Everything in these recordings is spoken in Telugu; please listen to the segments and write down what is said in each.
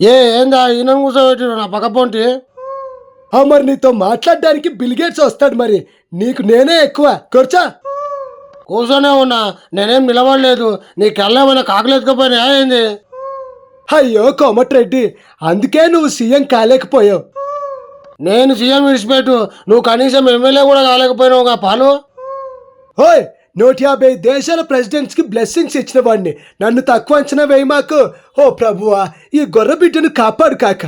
ఏ ఏందా ఈయన కూర్చోబెట్టి నా పక్క పొంటి? ఆ మరి నీతో మాట్లాడడానికి బిల్గేట్స్ వస్తాడు మరి. నీకు నేనే ఎక్కువ. కూర్చో. కూర్చొనే ఉన్నా నేనేం నిలబడలేదు. నీ కళ్ళేమైనా కాకలేదుకపోయినా ఏంది? అయ్యో కోమటిరెడ్డి అందుకే నువ్వు సీఎం కాలేకపోయావు. నేను సీఎం విడిచిపెట్టు. నువ్వు కనీసం ఎమ్మెల్యే కూడా కాలేకపోయినావుగా పాలు. ఓయ్ నూట యాభై దేశాల ప్రెసిడెంట్స్కి బ్లెస్సింగ్స్ ఇచ్చిన వాడిని నన్ను తక్కువ అంచనా వేయి మాకు. ఓ ప్రభువా ఈ గొర్రె బిడ్డను కాపాడు కాక.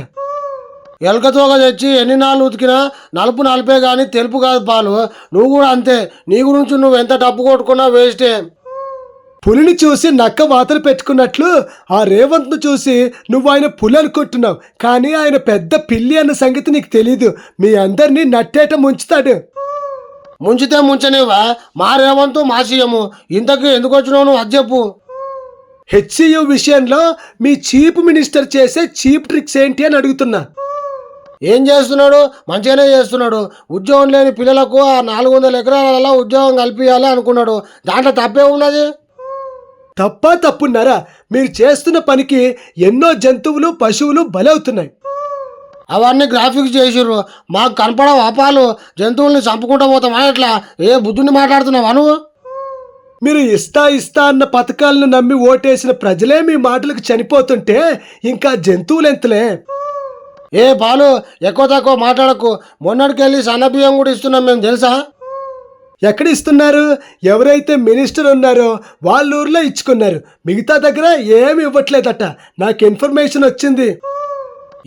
ఎలకతోక తెచ్చి ఎన్ని నాళ్ళు ఉతికినా నలుపు నలిపే కానీ తెలుపు కాదు పాలు. నువ్వు కూడా అంతే. నీ గురించి నువ్వు ఎంత డబ్బు కొట్టుకున్నా వేస్టే పులిని చూసి నక్క వాతలు పెట్టుకున్నట్లు ఆ రేవంత్ను చూసి నువ్వు ఆయన పులి అనుకుంటున్నావు. కానీ ఆయన పెద్ద పిల్లి అన్న సంగతి నీకు తెలీదు. మీ అందరినీ నట్టేట ముంచుతాడు. ముంచితే ముంచనివా మా రేవంతు మా సీఎము ఇంతకు ఎందుకు వచ్చినావు నువ్వు? అది చెప్పు. హెచ్సియు విషయంలో మీ చీఫ్ మినిస్టర్ చేసే చీప్ ట్రిక్స్ ఏంటి అని అడుగుతున్నా. ఏం చేస్తున్నాడు? మంచిగానే చేస్తున్నాడు. ఉద్యోగం లేని పిల్లలకు ఆ నాలుగు వందల ఎకరాలలో ఉద్యోగం కల్పించాలి అనుకున్నాడు. దాంట్లో తప్పే ఉన్నది? తప్పా తప్పున్నారా? మీరు చేస్తున్న పనికి ఎన్నో జంతువులు పశువులు బలవుతున్నాయి. అవన్నీ గ్రాఫిక్స్ చేసిర్రు. మాకు కనపడవు అపాలు. జంతువుల్ని చంపుకుంటూ పోతామా ఎట్లా? ఏ బుద్ధుని మాట్లాడుతున్నావా నువ్వు? మీరు ఇస్తా ఇస్తా అన్న పథకాలను నమ్మి ఓటేసిన ప్రజలే మీ మాటలకు చనిపోతుంటే ఇంకా జంతువులు ఎంతలే? ఏ పాలు ఎక్కువ తక్కువ మాట్లాడకు. మొన్నటికెళ్ళి సన్నబియ్యం కూడా ఇస్తున్నాం మేము తెలుసా? ఎక్కడ ఇస్తున్నారు? ఎవరైతే మినిస్టర్ ఉన్నారో వాళ్ళ ఊర్లో ఇచ్చుకున్నారు. మిగతా దగ్గర ఏమి ఇవ్వట్లేదట. నాకు ఇన్ఫర్మేషన్ వచ్చింది.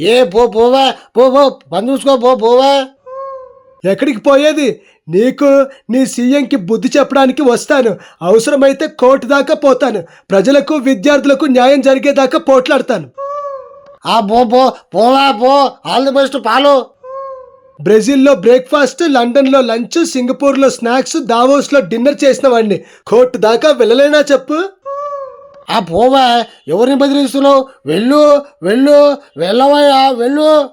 ఏ పో పోవా పో పో పని చూసుకో పో పోవా. ఎక్కడికి పోయేది? నీకు నీ సీఎంకి బుద్ధి చెప్పడానికి వస్తాను. అవసరమైతే కోర్టు దాకా పోతాను. ప్రజలకు విద్యార్థులకు న్యాయం జరిగేదాకా పోట్లాడతాను. ఆ పో పో పోవా పో ఆల్ ది బెస్ట్ పాలు. బ్రెజిల్లో బ్రేక్ఫాస్ట్ లండన్లో లంచ్ సింగపూర్లో స్నాక్స్ దావోస్లో డిన్నర్ చేసిన వాడిని. కోర్టు దాకా వెళ్ళలేనా చెప్పు? ఆ పోవ ఎవరిని బెదిరిస్తున్నావు? వెళ్ళు వెళ్ళు వెళ్ళవయ్యా వెళ్ళు.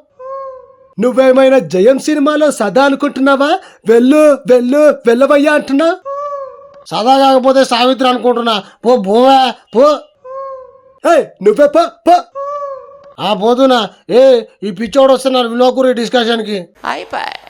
నువ్వేమైనా జయం సినిమాలో సదా అనుకుంటున్నావా? వెళ్ళు వెళ్ళు వెళ్ళవయ్యా అంటున్నా. సదా కాకపోతే సావిత్రి అనుకుంటున్నా. పో పోవా పో. ఏ నువ్వే పో పో. ఆ పోతున్నా ఏ ఈ పిచ్చోడు వస్తున్నారు విలోకూరి డిస్కషన్కి అయిపోయి.